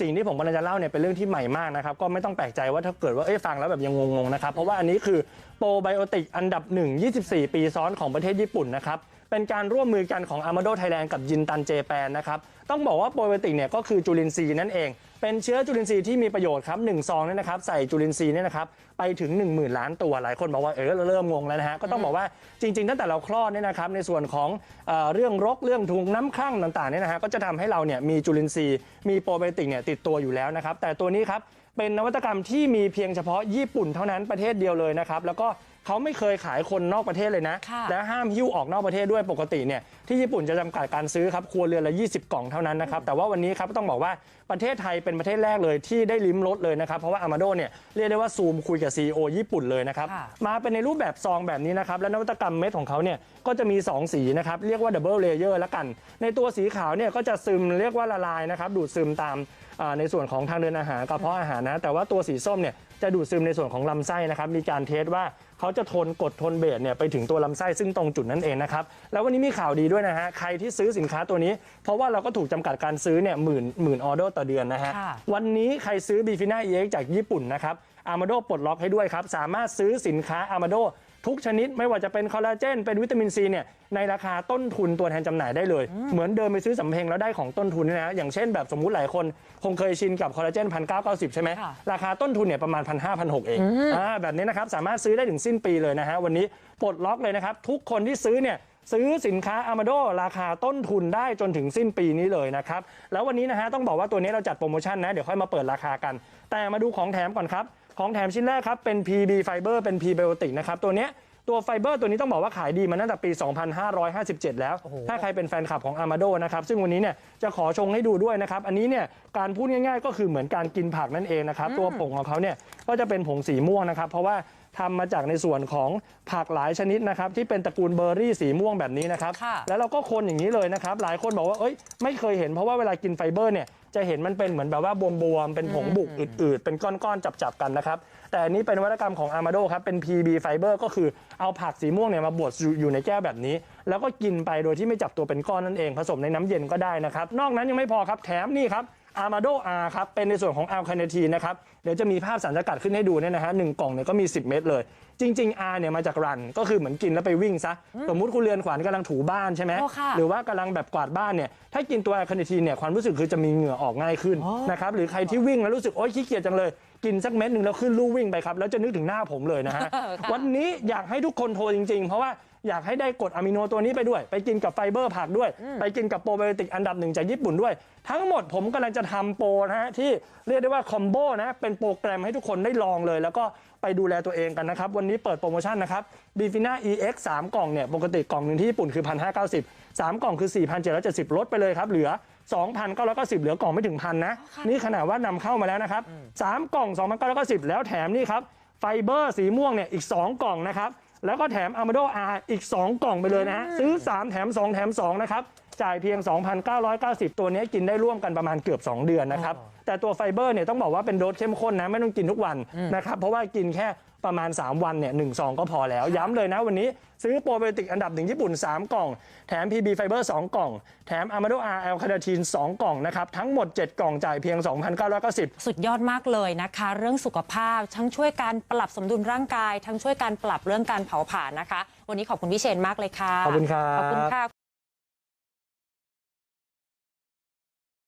สิ่งที่ผมกำลังจะเล่าเนี่ยเป็นเรื่องที่ใหม่มากนะครับก็ไม่ต้องแปลกใจว่าถ้าเกิดว่าเอ้ยฟังแล้วแบบยังงงๆนะครับเพราะว่าอันนี้คือโปรไบโอติกอันดับ 1 24 ปีซ้อนของประเทศญี่ปุ่นนะครับเป็นการร่วมมือกันของอามาโดไทยแลนด์กับยินตันเจแปนนะครับต้องบอกว่าโปรไบโอติกเนี่ยก็คือจุลินทรีย์นั่นเอง เป็นเชื้อจุลินทรีย์ที่มีประโยชน์ครับหนึ่งซองเนี่ยนะครับใส่จุลินทรีย์เนี่ยนะครับไปถึง 1 0,000 ล้านตัวหลายคนบอกว่าเออเราเริ่มงงแล้วนะฮะก็ต้องบอกว่าจริงๆตั้งแต่เราคลอดเนี่ยนะครับในส่วนของเอ่อเรื่องรกเรื่องถุงน้ำครั่งต่างๆเนี่ยนะฮะก็จะทำให้เราเนี่ยมีจุลินทรีย์มีโปรไบโอติกเนี่ยติดตัวอยู่แล้วนะครับแต่ตัวนี้ครับเป็นนวัตกรรมที่มีเพียงเฉพาะญี่ปุ่นเท่านั้นประเทศเดียวเลยนะครับแล้วก็เขาไม่เคยขายคนนอกประเทศเลยนะ ค่ะ และห้ามหิ้วออกนอกประเทศด้วยปกติเนี่ยที่ญี่ปุ่นจะจำกัดการซื้อครับครัวเรือนละ 20 กล่องเท่านั้นนะครับแต่ว่าวันนี้ครับต้องบอกว่าประเทศไทยเป็นประเทศแรกเลยที่ได้ลิ้มรสเลยนะครับ เพราะว่าอามาโดเนี่ยเรียกได้ว่าซูมคุยกับ CEO ญี่ปุ่นเลยนะครับ ค่ะ มาเป็นในรูปแบบซองแบบนี้นะครับ และนวัตกรรมเม็ดของเขาเนี่ยก็จะมี 2 สีนะครับ เรียกว่าดับเบิลเลเยอร์ละกัน ในตัวสีขาวเนี่ยก็จะซึมเรียกว่าละลายนะครับ ดูดซึมตามอ่าในส่วนของทางเดินอาหารกระเพาะอาหารนะ แต่ว่าตัวสีส้มเนี่ยจะดูดซึมในส่วนของลำไส้นะครับ มีการเทสว่าเขาจะทนกดทนเบสเนี่ยไปถึงตัวลำไส้ซึ่งตรงจุดนั้นเองนะครับ แล้ววันนี้มีข่าวดีด้วยนะฮะ ใครที่ซื้อสินค้าตัวนี้ เพราะว่าเราก็ถูกจำกัดการซื้อเนี่ยหมื่นหมื่นออเดอร์ต่อเดือนนะฮะ ค่ะวันนี้ใครซื้อบีฟิน่าเอ็กจากญี่ปุ่นนะครับอามาโดปลดล็อกให้ด้วยครับ สามารถซื้อสินค้าอามาโดทุกชนิดไม่ว่าจะเป็นคอลลาเจน เป็นวิตามินซีเนี่ยในราคาต้นทุนตัวแทนจำหน่ายได้เลย เหมือนเดินไปซื้อสำเพ็งแล้วได้ของต้นทุนเนยนะอย่างเช่นแบบสมมุติหลายคนคงเคยชินกับคอลลาเจนพันเก้าเก้าสิบใช่ไหม ค่ะ ราคาต้นทุนเนี่ยประมาณพันห้าพันหกเองอ่าแบบนี้นะครับ สามารถซื้อได้ถึงสิ้นปีเลยนะฮะ วันนี้ปลดล็อกเลยนะครับ ทุกคนที่ซื้อเนี่ย ซื้อสินค้า a m a d o ราคาต้นทุนได้จนถึงสิ้นปีนี้เลยนะครับ แล้ววันนี้นะฮะต้องบอกว่าตัวนี้เราจัดโปรโมชั่นนะ เดี๋ยวค่อยมาเปิดราคากัน แต่มาดูของแถมก่อนครับ ของแถมชิ้นแรกครับ เป็น PB Fiber เป็น Prebiotic นะครับ ตัวเนี้ยตัวไฟเบอร์ตัวนี้ต้องบอกว่าขายดีมาตั้งแต่ปี 2557 แล้ว ถ้าใครเป็นแฟนคลับของ Amado นะครับ ซึ่งวันนี้เนี่ยจะขอชงให้ดูด้วยนะครับ อันนี้เนี่ยการพูดง่ายๆ ก็คือเหมือนการกินผักนั่นเองนะครับ ตัวผงของเขาเนี่ยก็จะเป็นผงสีม่วงนะครับ เพราะว่า ทำมาจากในส่วนของผักหลายชนิดนะครับที่เป็นตระกูลเบอร์รี่สีม่วงแบบนี้นะครับ ค่ะแล้วเราก็คนอย่างนี้เลยนะครับ หลายคนบอกว่าเอ้ยไม่เคยเห็นเพราะว่าเวลากินไฟเบอร์เนี่ยจะเห็นมันเป็นเหมือนแบบว่าบวมๆเป็นผงบุกอืดๆ เป็นก้อนๆจับๆกันนะครับ แต่อันนี้เป็นนวัตกรรมของ Amado ครับ เป็น PB Fiber ก็คือเอาผักสีม่วงเนี่ยมาบดอยู่ในแก้วแบบนี้ แล้วก็กินไปโดยที่ไม่จับตัวเป็นก้อนนั่นเองผสมในน้ำเย็นก็ได้นะครับ นอกนั้นยังไม่พอครับแถมนี่ครับ Amado R ครับ เป็นในส่วนของอัลคาเนทีนนะครับ เดี๋ยวจะมีภาพสารสกัดขึ้นให้ดูเนี่ยนะฮะหนึ่งกล่องเนี่ยก็มี 10 เม็ดเลย จริงๆ R เนี่ยมาจากรัน ก็คือเหมือนกินแล้วไปวิ่งซะ สมมุติคุณเรือนขวัญกำลังถูบ้านใช่ไหม โอ้ค่ะหรือว่ากำลังแบบกวาดบ้านเนี่ย ถ้ากินตัวแอลคาเนทีนเนี่ยความรู้สึกคือจะมีเหงื่อออกง่ายขึ้นนะครับ หรือใครที่วิ่งแล้วรู้สึกโอ๊ยขี้เกียจจังเลย กินสักเม็ดหนึ่งแล้วขึ้นลู่วิ่งไปครับ แล้วจะนึกถึงหน้าผมเลยนะฮะ วันนี้อยากให้ทุกคนโทรจริงๆ เพราะว่า อยากให้ได้กรดอะมิโนตัวนี้ไปด้วย ไปกินกับไฟเบอร์ผักด้วย ไปกินกับโปรไบโอติกอันดับหนึ่งจากญี่ปุ่นด้วย ทั้งหมดผมกำลังจะทำโปรนะฮะที่เรียกได้ว่าคอมโบนะ เป็นโปรแกรมให้ทุกคนได้ลองเลย แล้วก็ไปดูแลตัวเองกันนะครับ วันนี้เปิดโปรโมชั่นนะครับบีฟิน่า EX 3 กล่องเนี่ยปกติกล่องหนึ่งที่ญี่ปุ่นคือ 1,590 3 กล่องคือ 4,770 ลดไปเลยครับ เหลือ 2,990 เหลือกล่องไม่ถึงพันนะ นี่ขนาดว่านำเข้ามาแล้วนะครับ 3 กล่อง 2,990 แล้วแถมนี่ครับ ไฟเบอร์สีม่วงเนี่ยอีก 2 กล่องนะครับ แล้วก็แถม Amado R อีก 2 กล่องไปเลยนะฮะซื้อ 3 แถม 2 แถม 2 นะครับ จ่ายเพียง 2,990 ตัวนี้กินได้ร่วมกันประมาณเกือบ 2 เดือนนะครับ แต่ตัวไฟเบอร์เนี่ยต้องบอกว่าเป็นโดสเข้มข้นนะ ไม่ต้องกินทุกวันนะครับ เพราะว่ากินแค่ ประมาณ 3 วันเนี่ยหนึ่งซองก็พอแล้ว ย้ำเลยนะวันนี้ ซื้อโปรไบโอติกอันดับหนึ่งญี่ปุ่น 3 กล่อง แถม PB Fiber 2 กล่อง แถม Amado R L c a r n i t i n 2กล่องนะครับ ทั้งหมด 7 กล่องจ่ายเพียง 2,990 สุดยอดมากเลยนะคะ เรื่องสุขภาพทั้งช่วยการปรับสมดุลร่างกาย ทั้งช่วยการปรับเรื่องการเผาผลาญนะคะ วันนี้ขอบคุณพี่เชนมากเลยค่ะขอบคุณครับขอบคุณค่ะ